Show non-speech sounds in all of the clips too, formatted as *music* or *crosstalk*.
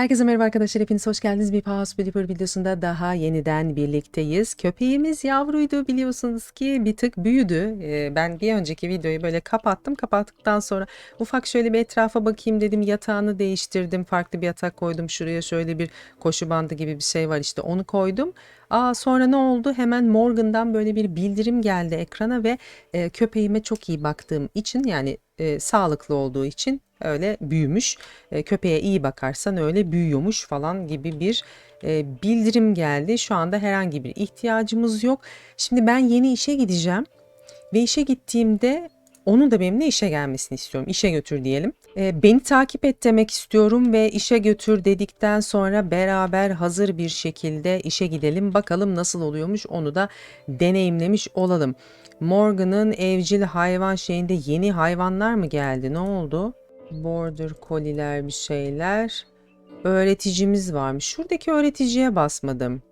Herkese merhaba arkadaşlar. Hepiniz hoş geldiniz. Bir House Flipper videosunda daha yeniden birlikteyiz. Köpeğimiz yavruydu biliyorsunuz ki bir tık büyüdü. Ee, ben bir önceki videoyu böyle kapattım. Kapattıktan sonra ufak şöyle bir etrafa bakayım dedim. Yatağını değiştirdim. Farklı bir yatak koydum. Şuraya şöyle bir koşu bandı gibi bir şey var işte onu koydum. Aa, sonra ne oldu? Hemen Morgan'dan böyle bir bildirim geldi ekrana ve e, köpeğime çok iyi baktığım için yani e, sağlıklı olduğu için öyle büyümüş. E, köpeğe iyi bakarsan öyle büyüyormuş falan gibi bir e, bildirim geldi. Şu anda herhangi bir ihtiyacımız yok. Şimdi ben yeni işe gideceğim ve işe gittiğimde onun da benimle işe gelmesini istiyorum. İşe götür diyelim. E, beni takip et demek istiyorum ve işe götür dedikten sonra beraber hazır bir şekilde işe gidelim. Bakalım nasıl oluyormuş onu da deneyimlemiş olalım. Morgan'ın evcil hayvan şeyinde yeni hayvanlar mı geldi? Ne oldu? Border Collie'ler bir şeyler. Öğreticimiz varmış. Şuradaki öğreticiye basmadım.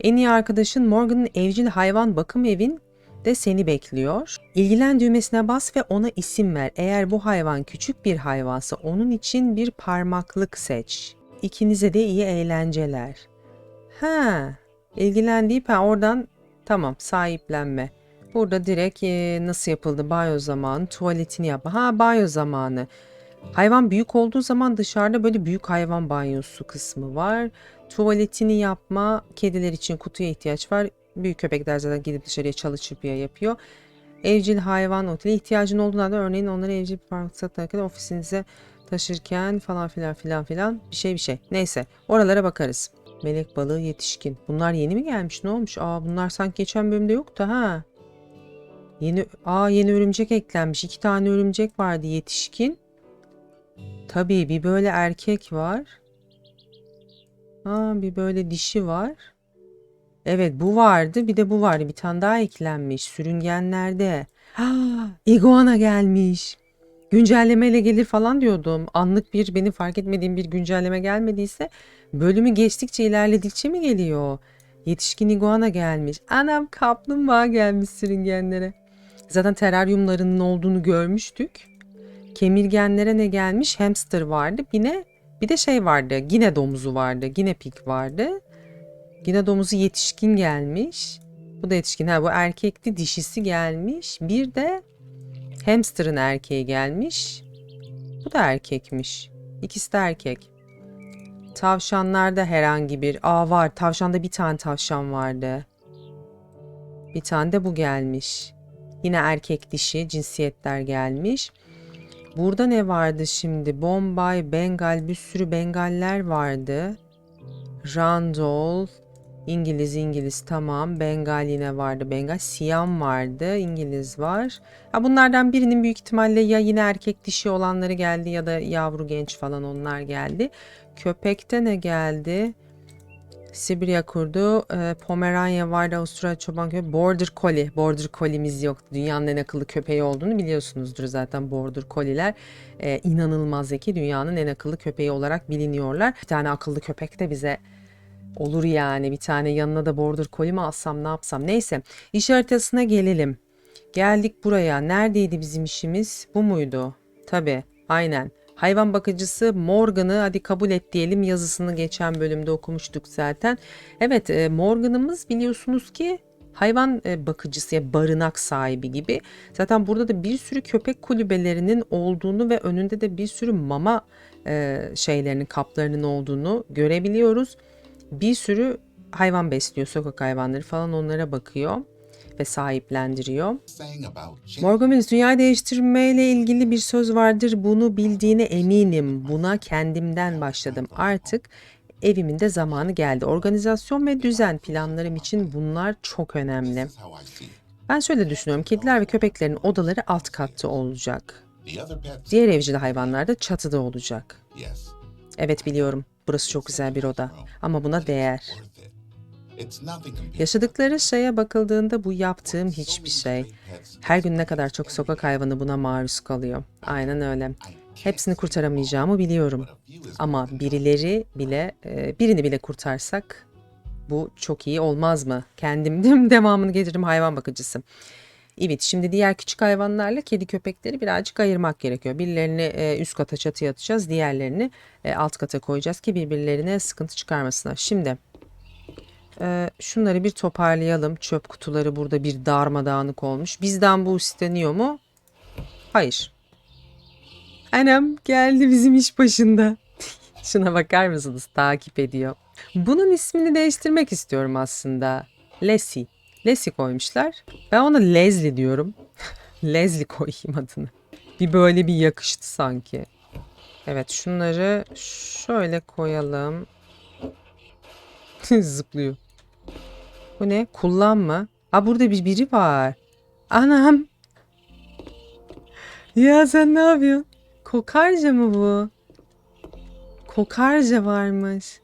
En iyi arkadaşın Morgan'ın evcil hayvan bakım evin de seni bekliyor. İlgilen düğmesine bas ve ona isim ver. Eğer bu hayvan küçük bir hayvansa onun için bir parmaklık seç. İkinize de iyi eğlenceler. Ha, ilgilen deyip ha oradan tamam sahiplenme. Burada direkt e, nasıl yapıldı banyo zamanı tuvaletini yapma. Ha banyo zamanı. Hayvan büyük olduğu zaman dışarıda böyle büyük hayvan banyosu kısmı var. Tuvaletini yapma. Kediler için kutuya ihtiyaç var. Büyük köpekler zaten gidip dışarıya çalı çırpıya yapıyor. Evcil hayvan oteli ihtiyacın olduğunda da örneğin onları evcil bir park satarken ofisinize taşırken falan filan filan filan bir şey bir şey. Neyse oralara bakarız. Melek balığı yetişkin. Bunlar yeni mi gelmiş? Ne olmuş? Aa bunlar sanki geçen bölümde yoktu ha. Yeni aa yeni örümcek eklenmiş. İki tane örümcek vardı yetişkin. Tabii bir böyle erkek var. Aa bir böyle dişi var. Evet bu vardı bir de bu vardı. Bir tane daha eklenmiş sürüngenlerde. Ha, iguana gelmiş. Güncellemeyle gelir falan diyordum. Anlık bir beni fark etmediğim bir güncelleme gelmediyse bölümü geçtikçe ilerledikçe mi geliyor? Yetişkin iguana gelmiş. Anam kaplumbağa gelmiş sürüngenlere. Zaten teraryumlarının olduğunu görmüştük. Kemirgenlere ne gelmiş? Hamster vardı. Bir de, bir de şey vardı. Gine domuzu vardı. Gine pig vardı. Gine domuzu yetişkin gelmiş. Bu da yetişkin. Ha bu erkekti. Dişisi gelmiş. Bir de hamsterın erkeği gelmiş. Bu da erkekmiş. İkisi de erkek. Tavşanlarda herhangi bir... Aa var. Tavşanda bir tane tavşan vardı. Bir tane de bu gelmiş. Yine erkek dişi cinsiyetler gelmiş. Burada ne vardı şimdi? Bombay, Bengal bir sürü Bengaller vardı. Randolph, İngiliz İngiliz tamam. Bengal yine vardı. Bengal Siyam vardı. İngiliz var. Ha, bunlardan birinin büyük ihtimalle ya yine erkek dişi olanları geldi ya da yavru genç falan onlar geldi. Köpekte ne geldi? Sibirya kurdu. E, Pomeranya vardı. Avustralya çoban köpeği. Border Collie. Border Collie'miz yoktu. Dünyanın en akıllı köpeği olduğunu biliyorsunuzdur zaten Border Collie'ler. E, inanılmaz zeki. Dünyanın en akıllı köpeği olarak biliniyorlar. Bir tane akıllı köpek de bize olur yani. Bir tane yanına da Border Collie mi alsam ne yapsam. Neyse iş haritasına gelelim. Geldik buraya. Neredeydi bizim işimiz? Bu muydu? Tabii. Aynen. Hayvan bakıcısı Morgan'ı hadi kabul et diyelim yazısını geçen bölümde okumuştuk zaten. Evet e, Morgan'ımız biliyorsunuz ki hayvan e, bakıcısı ya barınak sahibi gibi. Zaten burada da bir sürü köpek kulübelerinin olduğunu ve önünde de bir sürü mama e, şeylerinin kaplarının olduğunu görebiliyoruz. Bir sürü hayvan besliyor sokak hayvanları falan onlara bakıyor ve sahiplendiriyor. Morgan dünyayı değiştirmeyle ilgili bir söz vardır. Bunu bildiğine eminim. Buna kendimden başladım. Artık evimin de zamanı geldi. Organizasyon ve düzen planlarım için bunlar çok önemli. Ben şöyle düşünüyorum. Kediler ve köpeklerin odaları alt katta olacak. Diğer evcil hayvanlar da çatıda olacak. Evet biliyorum. Burası çok güzel bir oda. Ama buna değer. Yaşadıkları şeye bakıldığında bu yaptığım hiçbir şey. Her gün ne kadar çok sokak hayvanı buna maruz kalıyor. Aynen öyle. Hepsini kurtaramayacağımı biliyorum. Ama birileri bile, e, birini bile kurtarsak bu çok iyi olmaz mı? Kendim *laughs* devamını getiririm hayvan bakıcısı. Evet şimdi diğer küçük hayvanlarla kedi köpekleri birazcık ayırmak gerekiyor. Birilerini e, üst kata çatıya atacağız. Diğerlerini e, alt kata koyacağız ki birbirlerine sıkıntı çıkarmasınlar. Şimdi e, şunları bir toparlayalım. Çöp kutuları burada bir darmadağınık olmuş. Bizden bu isteniyor mu? Hayır. Anam geldi bizim iş başında. *laughs* Şuna bakar mısınız? Takip ediyor. Bunun ismini değiştirmek istiyorum aslında. Leslie. Leslie koymuşlar. Ben ona Leslie diyorum. *laughs* Leslie koyayım adını. Bir böyle bir yakıştı sanki. Evet şunları şöyle koyalım. *laughs* Zıplıyor. Bu ne? Kullanma. Aa burada bir biri var. Anam. Ya sen ne yapıyorsun? Kokarca mı bu? Kokarca varmış.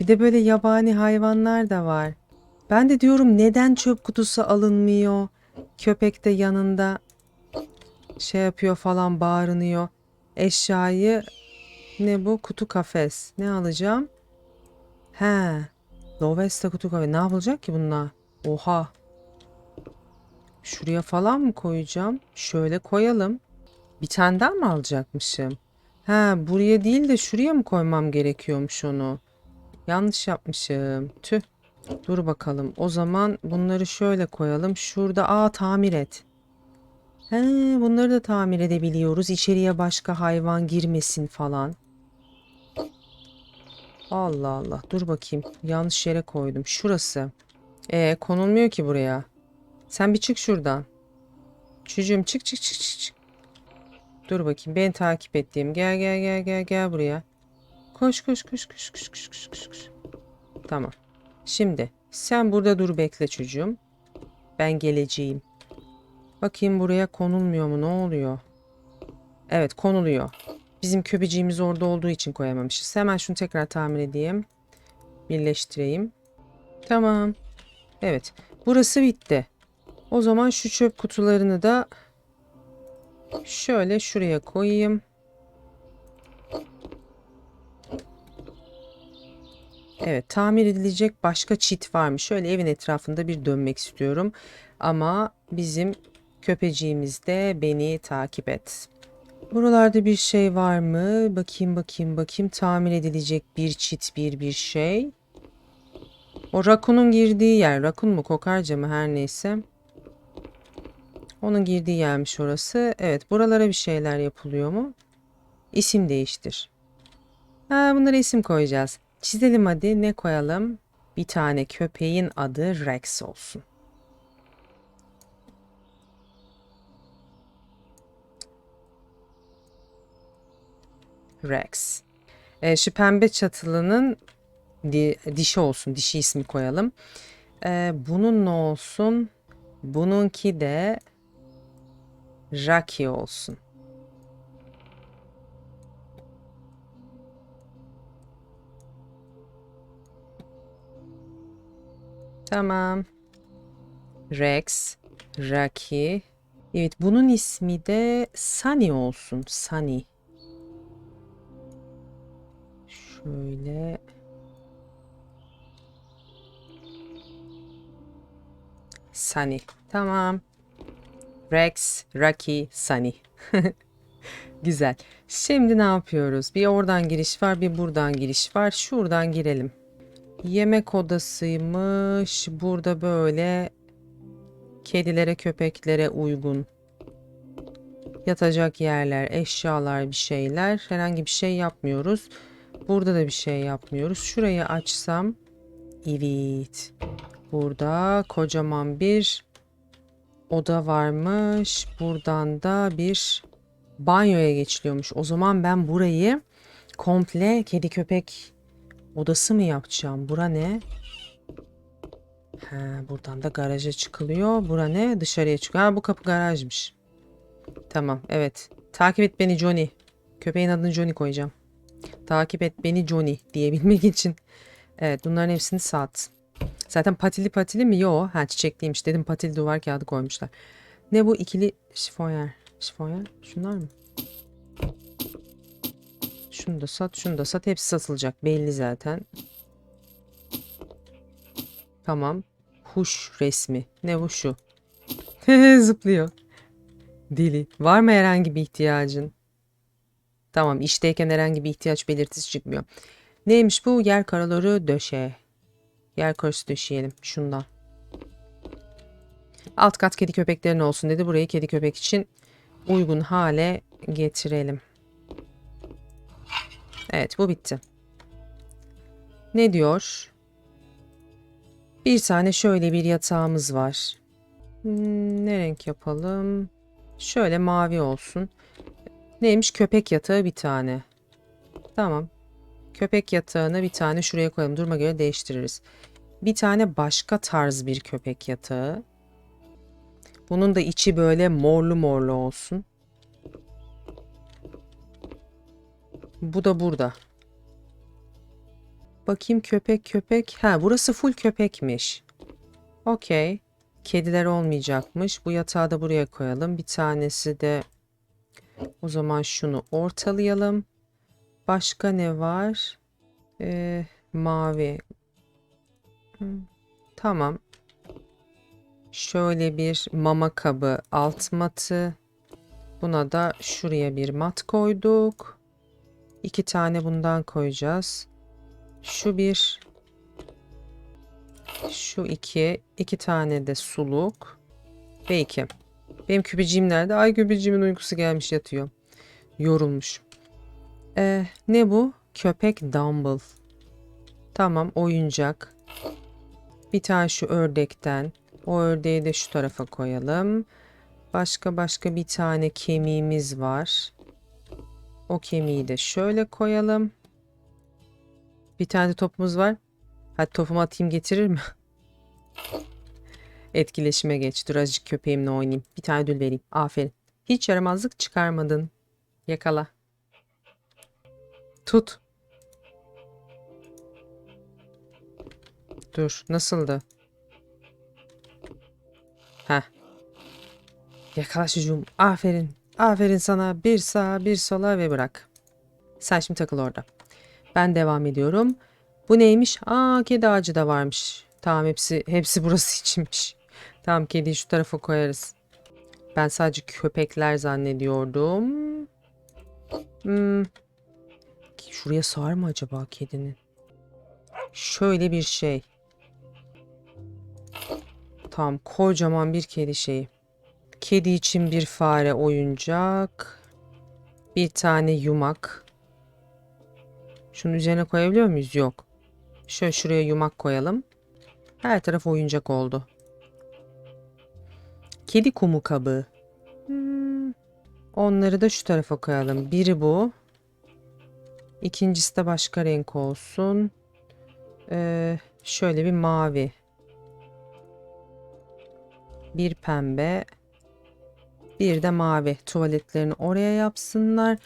Bir de böyle yabani hayvanlar da var. Ben de diyorum neden çöp kutusu alınmıyor? Köpek de yanında şey yapıyor falan bağırınıyor. Eşyayı ne bu? Kutu kafes. Ne alacağım? He. Lovesta kutu kafes. Ne yapılacak ki bununla? Oha. Şuraya falan mı koyacağım? Şöyle koyalım. Bir tane daha mı alacakmışım? Ha, buraya değil de şuraya mı koymam gerekiyormuş onu? Yanlış yapmışım. Tüh. Dur bakalım. O zaman bunları şöyle koyalım. Şurada aa tamir et. He, bunları da tamir edebiliyoruz. İçeriye başka hayvan girmesin falan. Allah Allah. Dur bakayım. Yanlış yere koydum. Şurası. E konulmuyor ki buraya. Sen bir çık şuradan. Çocuğum çık çık çık çık. çık. Dur bakayım. Beni takip ettiğim. Gel gel gel gel gel buraya. Koş koş koş koş koş koş koş koş. koş. Tamam. Şimdi sen burada dur bekle çocuğum. Ben geleceğim. Bakayım buraya konulmuyor mu? Ne oluyor? Evet konuluyor. Bizim köpeciğimiz orada olduğu için koyamamışız. Hemen şunu tekrar tamir edeyim. Birleştireyim. Tamam. Evet. Burası bitti. O zaman şu çöp kutularını da şöyle şuraya koyayım. Evet, tamir edilecek başka çit var mı? Şöyle evin etrafında bir dönmek istiyorum. Ama bizim köpeciğimiz de beni takip et. Buralarda bir şey var mı? Bakayım bakayım bakayım. Tamir edilecek bir çit bir bir şey. O rakunun girdiği yer. Rakun mu kokarca mı her neyse. Onun girdiği yermiş orası. Evet buralara bir şeyler yapılıyor mu? İsim değiştir. Ha, bunlara isim koyacağız. Çizelim hadi. Ne koyalım? Bir tane köpeğin adı Rex olsun. Rex. E, şu pembe çatılının di- dişi olsun. Dişi ismi koyalım. E, bunun ne olsun? Bununki de Rocky olsun. Tamam. Rex, Rocky. Evet, bunun ismi de Sunny olsun. Sunny. Şöyle. Sunny. Tamam. Rex, Rocky, Sunny. *laughs* Güzel. Şimdi ne yapıyoruz? Bir oradan giriş var, bir buradan giriş var. Şuradan girelim. Yemek odasıymış. Burada böyle kedilere, köpeklere uygun yatacak yerler, eşyalar, bir şeyler. Herhangi bir şey yapmıyoruz. Burada da bir şey yapmıyoruz. Şurayı açsam. Evet. Burada kocaman bir oda varmış. Buradan da bir banyoya geçiliyormuş. O zaman ben burayı komple kedi köpek odası mı yapacağım? Bura ne? Ha, buradan da garaja çıkılıyor. Bura ne? Dışarıya çıkıyor. Ha, bu kapı garajmış. Tamam, evet. Takip et beni Johnny. Köpeğin adını Johnny koyacağım. Takip et beni Johnny diyebilmek için. Evet, bunların hepsini sat. Zaten patili patili mi? Yo. Ha çiçekliymiş. Dedim patili duvar kağıdı koymuşlar. Ne bu ikili şifonyer? Şifonyer? Şunlar mı? Şunu da sat, şunu da sat. Hepsi satılacak. Belli zaten. Tamam. Huş resmi. Ne bu şu? *laughs* Zıplıyor. Deli. Var mı herhangi bir ihtiyacın? Tamam işteyken herhangi bir ihtiyaç belirtisi çıkmıyor. Neymiş bu? Yer karaları döşe. Yer karısı döşeyelim. Şundan. Alt kat kedi köpeklerin olsun dedi. Burayı kedi köpek için uygun hale getirelim. Evet bu bitti. Ne diyor? Bir tane şöyle bir yatağımız var. Hmm, ne renk yapalım? Şöyle mavi olsun. Neymiş? Köpek yatağı bir tane. Tamam. Köpek yatağını bir tane şuraya koyalım. Duruma göre değiştiririz. Bir tane başka tarz bir köpek yatağı. Bunun da içi böyle morlu morlu olsun. Bu da burada. Bakayım köpek köpek. Ha burası full köpekmiş. Okey. Kediler olmayacakmış. Bu yatağı da buraya koyalım. Bir tanesi de o zaman şunu ortalayalım. Başka ne var? Ee, mavi. Tamam. Şöyle bir mama kabı alt matı. Buna da şuraya bir mat koyduk. İki tane bundan koyacağız. Şu bir. Şu iki. iki tane de suluk. Ve iki. Benim küpeciğim nerede? Ay küpeciğimin uykusu gelmiş yatıyor. Yorulmuş. Ee, ne bu? Köpek dumbbell. Tamam oyuncak. Bir tane şu ördekten. O ördeği de şu tarafa koyalım. Başka başka bir tane kemiğimiz var. O kemiği de şöyle koyalım. Bir tane topumuz var. Hadi topumu atayım getirir mi? Etkileşime geç. Dur azıcık köpeğimle oynayayım. Bir tane ödül vereyim. Aferin. Hiç yaramazlık çıkarmadın. Yakala. Tut. Dur. Nasıldı? Heh. Yakala çocuğum. Aferin. Aferin sana. Bir sağa bir sola ve bırak. Sen şimdi takıl orada. Ben devam ediyorum. Bu neymiş? Aa kedi ağacı da varmış. Tamam hepsi hepsi burası içinmiş. Tamam kediyi şu tarafa koyarız. Ben sadece köpekler zannediyordum. Hmm. Şuraya sığar mı acaba kedinin? Şöyle bir şey. Tamam kocaman bir kedi şeyi. Kedi için bir fare oyuncak. Bir tane yumak. Şunun üzerine koyabiliyor muyuz? Yok. Şöyle şuraya yumak koyalım. Her taraf oyuncak oldu. Kedi kumu kabı. Hmm. Onları da şu tarafa koyalım. Biri bu. İkincisi de başka renk olsun. Ee, şöyle bir mavi. Bir pembe. Bir de mavi. Tuvaletlerini oraya yapsınlar.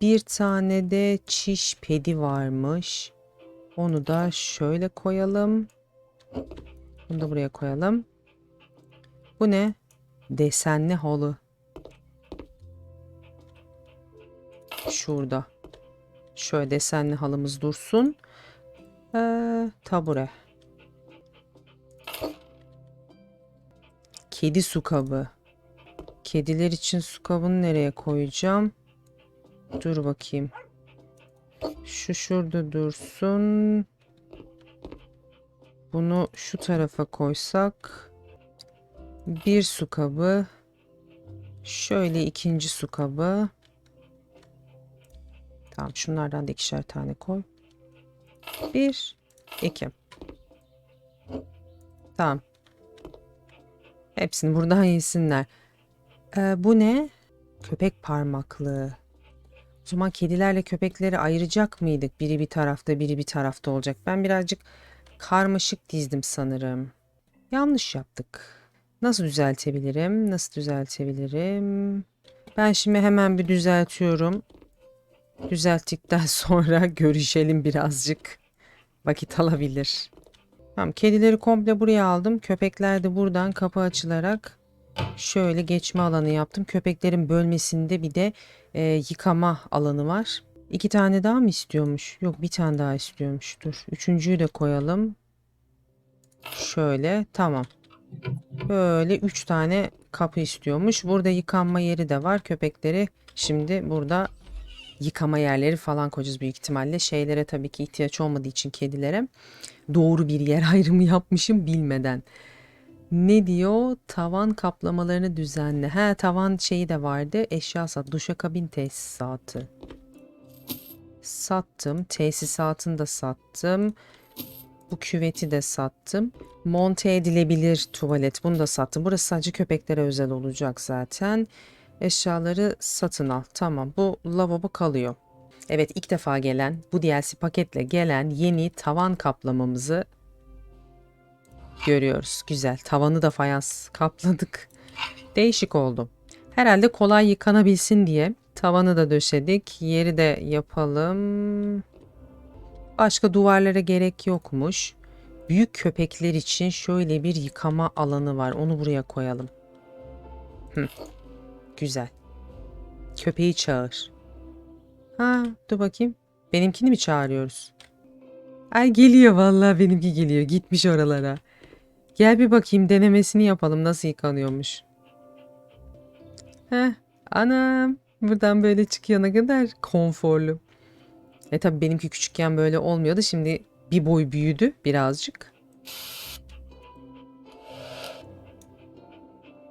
Bir tane de çiş pedi varmış. Onu da şöyle koyalım. Bunu da buraya koyalım. Bu ne? Desenli halı. Şurada. Şöyle desenli halımız dursun. Ee, tabure. Kedi su kabı. Kediler için su kabını nereye koyacağım? Dur bakayım. Şu şurada dursun. Bunu şu tarafa koysak. Bir su kabı. Şöyle ikinci su kabı. Tamam şunlardan da ikişer tane koy. Bir, iki. Tamam. Hepsini buradan *laughs* yesinler. Ee, bu ne? Köpek parmaklığı. O zaman kedilerle köpekleri ayıracak mıydık? Biri bir tarafta, biri bir tarafta olacak. Ben birazcık karmaşık dizdim sanırım. Yanlış yaptık. Nasıl düzeltebilirim? Nasıl düzeltebilirim? Ben şimdi hemen bir düzeltiyorum. Düzelttikten *laughs* sonra görüşelim birazcık. Vakit alabilir. Tamam, kedileri komple buraya aldım. Köpekler de buradan kapı açılarak şöyle geçme alanı yaptım. Köpeklerin bölmesinde bir de e, yıkama alanı var. İki tane daha mı istiyormuş? Yok bir tane daha istiyormuş. Dur. Üçüncüyü de koyalım. Şöyle. Tamam. Böyle 3 tane kapı istiyormuş. Burada yıkanma yeri de var. Köpekleri şimdi burada yıkama yerleri falan koyacağız büyük ihtimalle. Şeylere tabii ki ihtiyaç olmadığı için kedilere doğru bir yer *laughs* ayrımı yapmışım bilmeden. Ne diyor? Tavan kaplamalarını düzenle. Ha tavan şeyi de vardı. Eşya sat. Duşakabin tesisatı. Sattım. Tesisatını da sattım. Bu küveti de sattım. Monte edilebilir tuvalet. Bunu da sattım. Burası sadece köpeklere özel olacak zaten. Eşyaları satın al. Tamam. Bu lavabo kalıyor. Evet ilk defa gelen bu DLC paketle gelen yeni tavan kaplamamızı görüyoruz. Güzel. Tavanı da fayans kapladık. Değişik oldu. Herhalde kolay yıkanabilsin diye tavanı da döşedik. Yeri de yapalım. Başka duvarlara gerek yokmuş. Büyük köpekler için şöyle bir yıkama alanı var. Onu buraya koyalım. Hı. Güzel. Köpeği çağır. Ha, dur bakayım. Benimkini mi çağırıyoruz? Ay geliyor vallahi benimki geliyor. Gitmiş oralara. Gel bir bakayım denemesini yapalım nasıl yıkanıyormuş. Heh, anam. Buradan böyle ne kadar konforlu. E tabi benimki küçükken böyle olmuyordu. Şimdi bir boy büyüdü birazcık.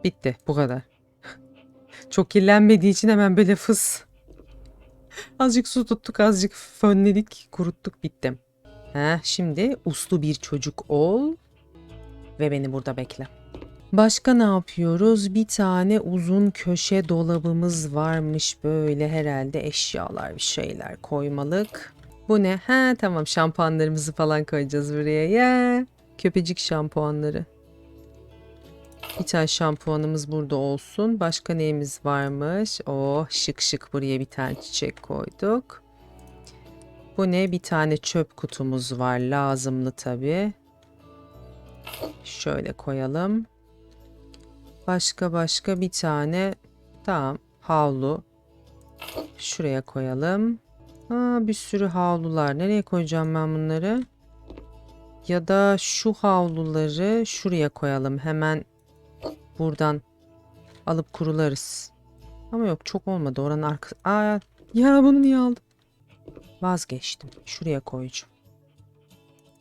Bitti bu kadar. *laughs* Çok kirlenmediği için hemen böyle fıs. Azıcık su tuttuk, azıcık fönledik, kuruttuk, bitti. Ha, şimdi uslu bir çocuk ol ve beni burada bekle. Başka ne yapıyoruz? Bir tane uzun köşe dolabımız varmış böyle herhalde eşyalar bir şeyler koymalık. Bu ne? Ha tamam şampuanlarımızı falan koyacağız buraya ya. Köpecik şampuanları. Bir tane şampuanımız burada olsun. Başka neyimiz varmış? Oh şık şık buraya bir tane çiçek koyduk. Bu ne? Bir tane çöp kutumuz var. Lazımlı tabii. Şöyle koyalım. Başka başka bir tane tamam havlu. Şuraya koyalım. Aa, bir sürü havlular. Nereye koyacağım ben bunları? Ya da şu havluları şuraya koyalım. Hemen buradan alıp kurularız. Ama yok çok olmadı. Oranın arkası. Aa, ya bunu niye aldım? Vazgeçtim. Şuraya koyacağım.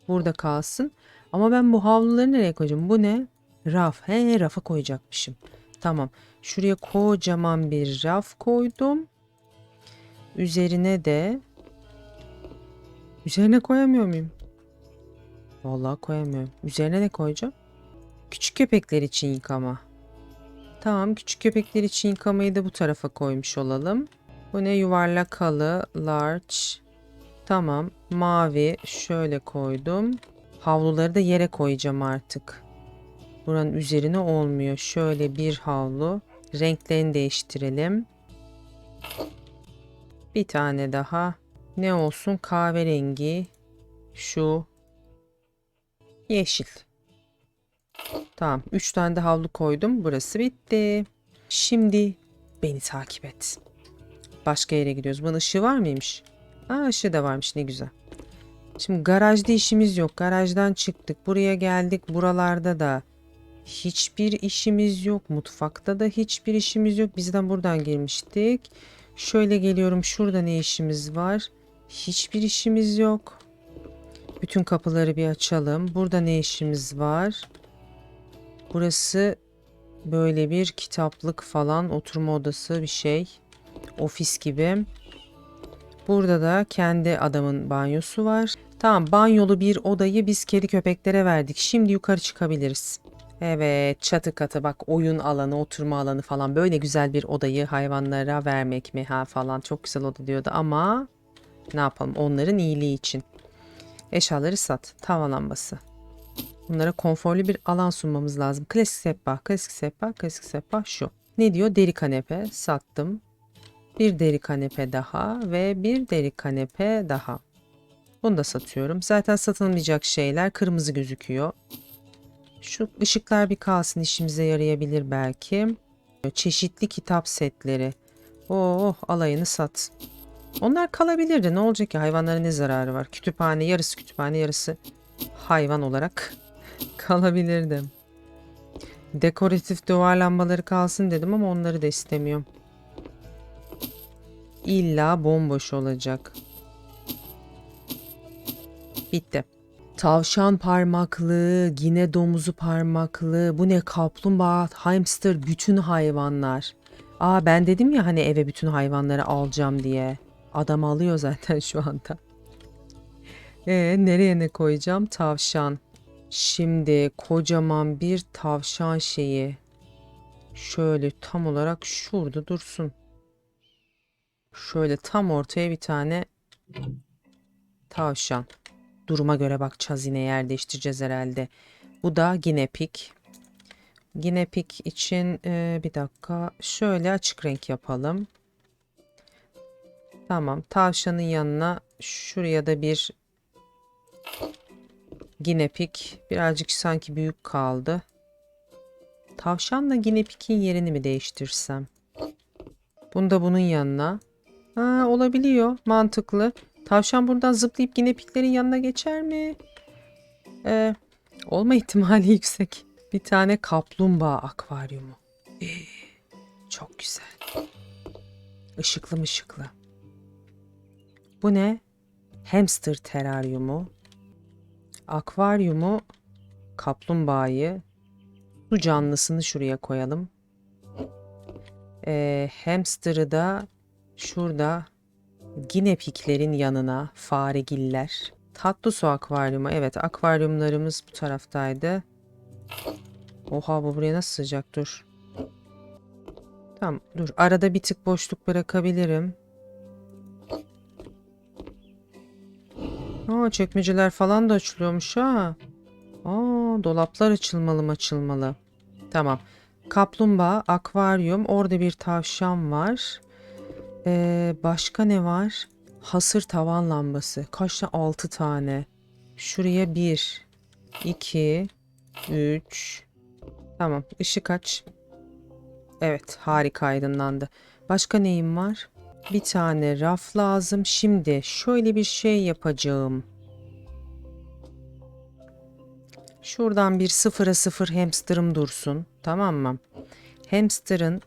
Burada kalsın. Ama ben bu havluları nereye koyacağım? Bu ne? Raf. He rafa koyacakmışım. Tamam. Şuraya kocaman bir raf koydum. Üzerine de Üzerine koyamıyor muyum? Vallahi koyamıyorum. Üzerine ne koyacağım? Küçük köpekler için yıkama. Tamam küçük köpekler için yıkamayı da bu tarafa koymuş olalım. Bu ne yuvarlak halı, large. Tamam mavi şöyle koydum. Havluları da yere koyacağım artık. Buranın üzerine olmuyor. Şöyle bir havlu. Renklerini değiştirelim. Bir tane daha. Ne olsun? Kahverengi. Şu. Yeşil. Tamam. Üç tane de havlu koydum. Burası bitti. Şimdi beni takip et. Başka yere gidiyoruz. Bunun ışığı var mıymış? Aa ışığı da varmış. Ne güzel. Şimdi garajda işimiz yok. Garajdan çıktık. Buraya geldik. Buralarda da hiçbir işimiz yok. Mutfakta da hiçbir işimiz yok. Bizden buradan girmiştik. Şöyle geliyorum. Şurada ne işimiz var? Hiçbir işimiz yok. Bütün kapıları bir açalım. Burada ne işimiz var? Burası böyle bir kitaplık falan oturma odası bir şey. Ofis gibi. Burada da kendi adamın banyosu var. Tamam banyolu bir odayı biz kedi köpeklere verdik. Şimdi yukarı çıkabiliriz. Evet çatı katı bak oyun alanı oturma alanı falan böyle güzel bir odayı hayvanlara vermek mi ha falan çok güzel oda diyordu ama ne yapalım onların iyiliği için. Eşyaları sat tavan lambası. Bunlara konforlu bir alan sunmamız lazım. Klasik sehpa, klasik sehpa, klasik sehpa şu. Ne diyor? Deri kanepe sattım. Bir deri kanepe daha ve bir deri kanepe daha. Bunu da satıyorum. Zaten satılmayacak şeyler kırmızı gözüküyor. Şu ışıklar bir kalsın işimize yarayabilir belki. Çeşitli kitap setleri. Oh alayını sat. Onlar kalabilirdi. Ne olacak ki? Hayvanlara ne zararı var? Kütüphane yarısı kütüphane yarısı hayvan olarak *laughs* kalabilirdim. Dekoratif duvar lambaları kalsın dedim ama onları da istemiyorum. İlla bomboş olacak. Bitti. Tavşan parmaklı, yine domuzu parmaklı, bu ne kaplumbağa, hamster, bütün hayvanlar. Aa ben dedim ya hani eve bütün hayvanları alacağım diye. Adam alıyor *laughs* zaten şu anda. E nereye ne koyacağım? Tavşan. Şimdi kocaman bir tavşan şeyi. Şöyle tam olarak şurada dursun. Şöyle tam ortaya bir tane tavşan. Duruma göre bakacağız yine yer değiştireceğiz herhalde. Bu da ginepik. Ginepik için e, bir dakika şöyle açık renk yapalım. Tamam tavşanın yanına şuraya da bir ginepik birazcık sanki büyük kaldı. Tavşanla ginepikin yerini mi değiştirsem? Bunu da bunun yanına. Ha, olabiliyor. Mantıklı. Tavşan buradan zıplayıp ginepiklerin yanına geçer mi? Ee, olma ihtimali *laughs* yüksek. Bir tane kaplumbağa akvaryumu. Ee, çok güzel. Işıklı mı ışıklı. Bu ne? Hamster teraryumu. Akvaryumu, kaplumbağayı, su canlısını şuraya koyalım. Ee, hamster'ı da şurada ginepiklerin yanına faregiller. Tatlı su akvaryumu. Evet akvaryumlarımız bu taraftaydı. Oha bu buraya nasıl sıcak dur. Tamam dur arada bir tık boşluk bırakabilirim. Aa çekmeceler falan da açılıyormuş ha. Aa dolaplar açılmalı mı açılmalı. Tamam. Kaplumbağa, akvaryum, orada bir tavşan var. Ee, başka ne var? Hasır tavan lambası. Kaç tane? 6 tane. Şuraya 1, 2, 3. Tamam. Işık aç. Evet. Harika aydınlandı. Başka neyim var? Bir tane raf lazım. Şimdi şöyle bir şey yapacağım. Şuradan bir sıfıra sıfır hamsterım dursun. Tamam mı? Hamsterın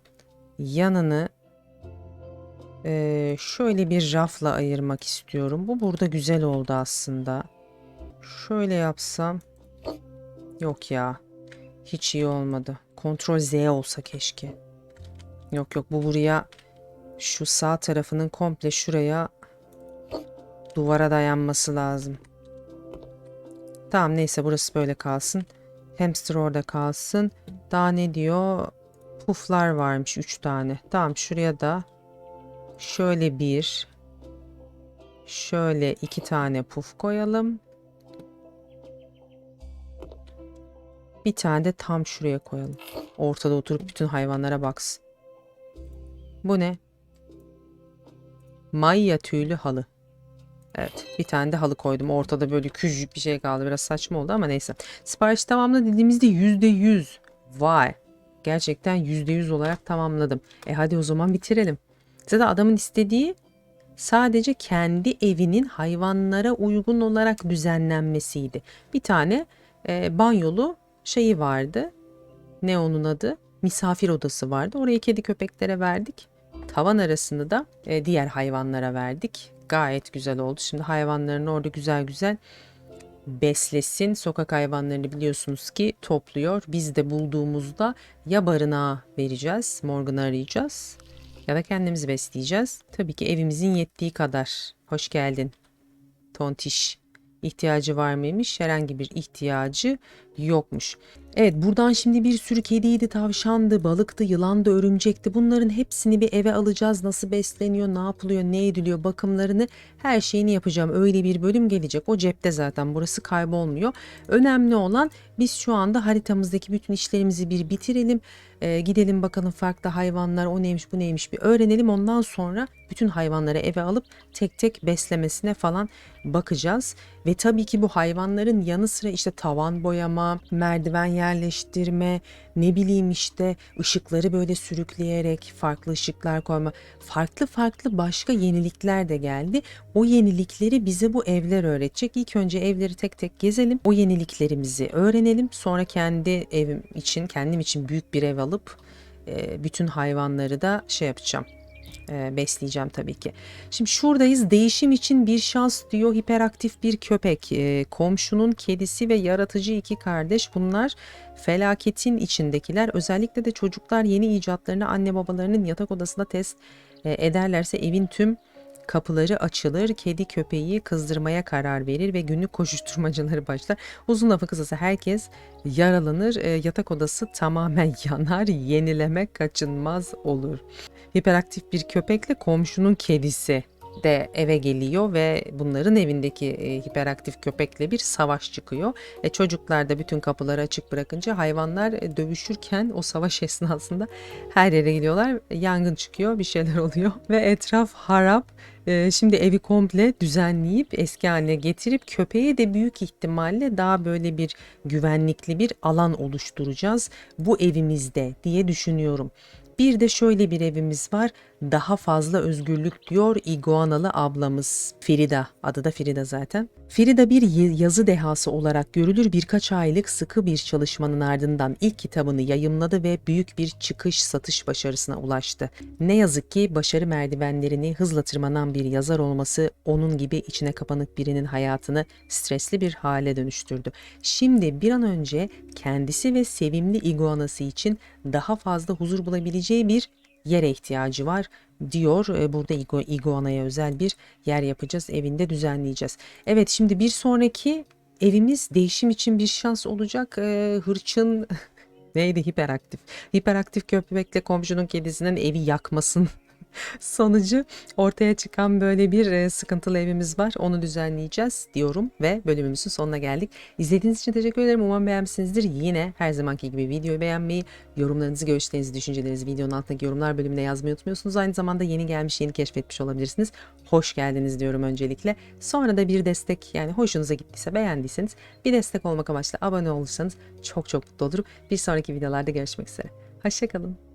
yanını eee, şöyle bir rafla ayırmak istiyorum. Bu burada güzel oldu aslında. Şöyle yapsam. Yok ya. Hiç iyi olmadı. Ctrl Z olsa keşke. Yok yok bu buraya şu sağ tarafının komple şuraya duvara dayanması lazım. Tamam neyse burası böyle kalsın. Hamster orada kalsın. Daha ne diyor? Puflar varmış 3 tane. Tamam şuraya da şöyle bir şöyle iki tane puf koyalım. Bir tane de tam şuraya koyalım. Ortada oturup bütün hayvanlara baksın. Bu ne? Maya tüylü halı. Evet bir tane de halı koydum. Ortada böyle küçücük bir şey kaldı. Biraz saçma oldu ama neyse. Sipariş tamamla dediğimizde yüzde yüz. Vay. Gerçekten yüzde yüz olarak tamamladım. E hadi o zaman bitirelim. Zaten adamın istediği sadece kendi evinin hayvanlara uygun olarak düzenlenmesiydi. Bir tane e, banyolu şeyi vardı. Ne onun adı? Misafir odası vardı. Orayı kedi köpeklere verdik. Tavan arasını da e, diğer hayvanlara verdik. Gayet güzel oldu. Şimdi hayvanlarını orada güzel güzel beslesin. Sokak hayvanlarını biliyorsunuz ki topluyor. Biz de bulduğumuzda ya barınağa vereceğiz, Morgan'ı arayacağız ya da kendimizi besleyeceğiz. Tabii ki evimizin yettiği kadar. Hoş geldin. Tontiş. İhtiyacı var mıymış? Herhangi bir ihtiyacı yokmuş. Evet buradan şimdi bir sürü kediydi, tavşandı, balıktı, yılandı, örümcekti. Bunların hepsini bir eve alacağız. Nasıl besleniyor, ne yapılıyor, ne ediliyor bakımlarını her şeyini yapacağım. Öyle bir bölüm gelecek. O cepte zaten burası kaybolmuyor. Önemli olan biz şu anda haritamızdaki bütün işlerimizi bir bitirelim. Ee, gidelim bakalım farklı hayvanlar o neymiş bu neymiş bir öğrenelim. Ondan sonra bütün hayvanları eve alıp tek tek beslemesine falan bakacağız. Ve tabii ki bu hayvanların yanı sıra işte tavan boyama, merdiven yerleştirme, ne bileyim işte ışıkları böyle sürükleyerek farklı ışıklar koyma, farklı farklı başka yenilikler de geldi. O yenilikleri bize bu evler öğretecek. İlk önce evleri tek tek gezelim. O yeniliklerimizi öğrenelim. Sonra kendi evim için, kendim için büyük bir ev alıp bütün hayvanları da şey yapacağım. E, besleyeceğim tabii ki. Şimdi şuradayız. Değişim için bir şans diyor. Hiperaktif bir köpek. E, komşunun kedisi ve yaratıcı iki kardeş. Bunlar felaketin içindekiler. Özellikle de çocuklar yeni icatlarını anne babalarının yatak odasında test e, ederlerse evin tüm kapıları açılır, kedi köpeği kızdırmaya karar verir ve günlük koşuşturmacaları başlar. Uzun lafı kısası herkes yaralanır, e, yatak odası tamamen *laughs* yanar, yenileme kaçınmaz olur. Hiperaktif bir köpekle komşunun kedisi de eve geliyor ve bunların evindeki e, hiperaktif köpekle bir savaş çıkıyor. E, çocuklar da bütün kapıları açık bırakınca hayvanlar e, dövüşürken o savaş *laughs* esnasında her yere gidiyorlar. Yangın çıkıyor, bir şeyler oluyor *laughs* ve etraf harap. E, şimdi evi komple düzenleyip eski haline getirip köpeğe de büyük ihtimalle daha böyle bir güvenlikli bir alan oluşturacağız bu evimizde diye düşünüyorum. Bir de şöyle bir evimiz var. Daha fazla özgürlük diyor iguanalı ablamız Frida. Adı da Frida zaten. Frida bir yazı dehası olarak görülür. Birkaç aylık sıkı bir çalışmanın ardından ilk kitabını yayımladı ve büyük bir çıkış satış başarısına ulaştı. Ne yazık ki başarı merdivenlerini hızla tırmanan bir yazar olması onun gibi içine kapanık birinin hayatını stresli bir hale dönüştürdü. Şimdi bir an önce kendisi ve sevimli iguanası için daha fazla huzur bulabileceği bir yere ihtiyacı var diyor. E, Burada igu- iguanaya özel bir yer yapacağız. Evinde düzenleyeceğiz. Evet şimdi bir sonraki evimiz değişim için bir şans olacak. E, hırçın *laughs* neydi hiperaktif. Hiperaktif köpekle komşunun kedisinin evi yakmasın sonucu ortaya çıkan böyle bir e, sıkıntılı evimiz var. Onu düzenleyeceğiz diyorum ve bölümümüzün sonuna geldik. İzlediğiniz için teşekkür ederim. Umarım beğenmişsinizdir. Yine her zamanki gibi videoyu beğenmeyi, yorumlarınızı, görüşlerinizi, düşüncelerinizi videonun altındaki yorumlar bölümüne yazmayı unutmuyorsunuz. Aynı zamanda yeni gelmiş, yeni keşfetmiş olabilirsiniz. Hoş geldiniz diyorum öncelikle. Sonra da bir destek yani hoşunuza gittiyse, beğendiyseniz bir destek olmak amaçlı abone olursanız çok çok mutlu olurum. Bir sonraki videolarda görüşmek üzere. Hoşçakalın.